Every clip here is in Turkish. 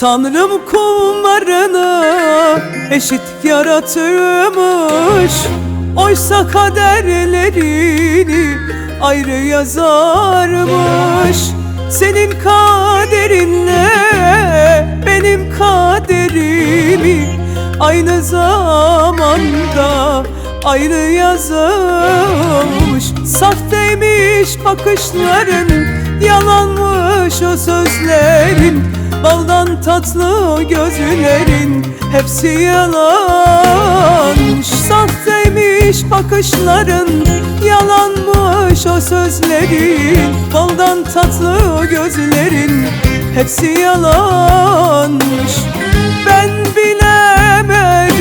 Tanrım kullarını eşit yaratırmış. Oysa kaderlerini ayrı yazarmış. Senin kaderinle benim kaderimi Aynı zamanda ayrı yazılmış. Sahteymiş bakışların Yalanmış o sözlerin Baldan tatlı gözlerin Hepsi yalanmış. Sahteymiş bakışların Yalanmış o sözlerin. Baldan tatlı gözlerin Hepsi yalanmış. Ben bilemedim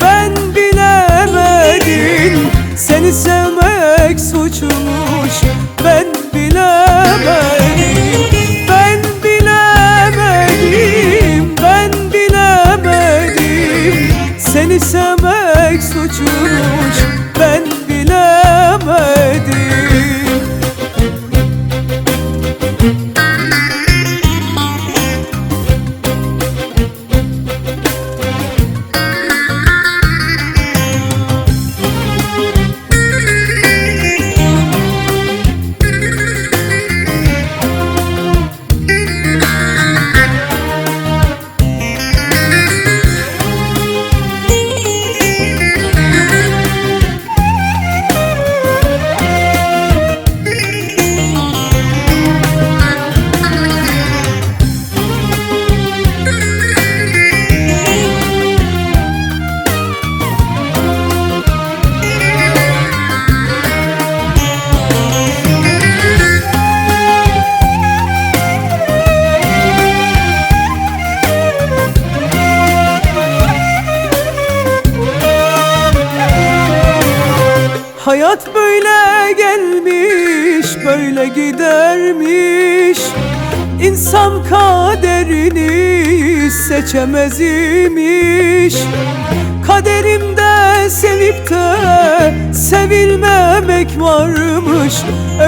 Ben bilemedim. Seni sevmek suçmuş Seni sevmek suçmuş. Ben Hayat böyle gelmiş, böyle gidermiş. İnsan kaderini seçemez imiş. Kaderimde sevip de sevilmemek varmış.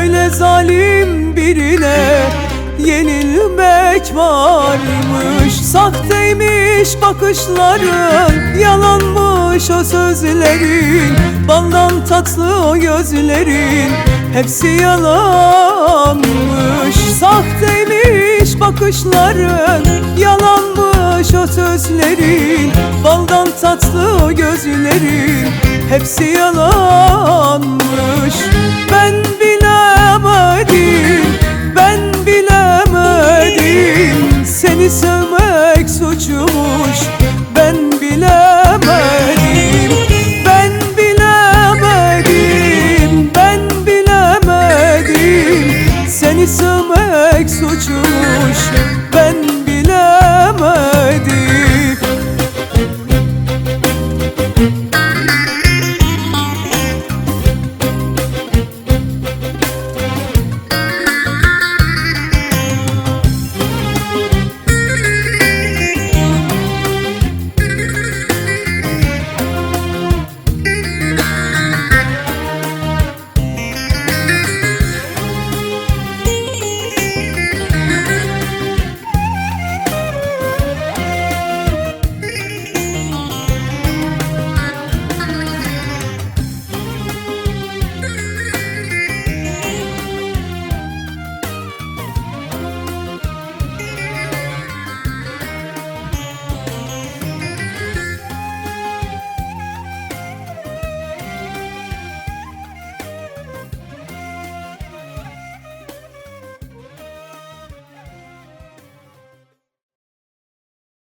Öyle zalim birine yenilmek varmış. Sahteymiş bakışların Yalanmış o sözlerin. Baldan tatlı o gözlerin Hepsi yalanmış. Sahteymiş bakışların Yalanmış o sözlerin. Baldan tatlı o gözlerin Hepsi yalan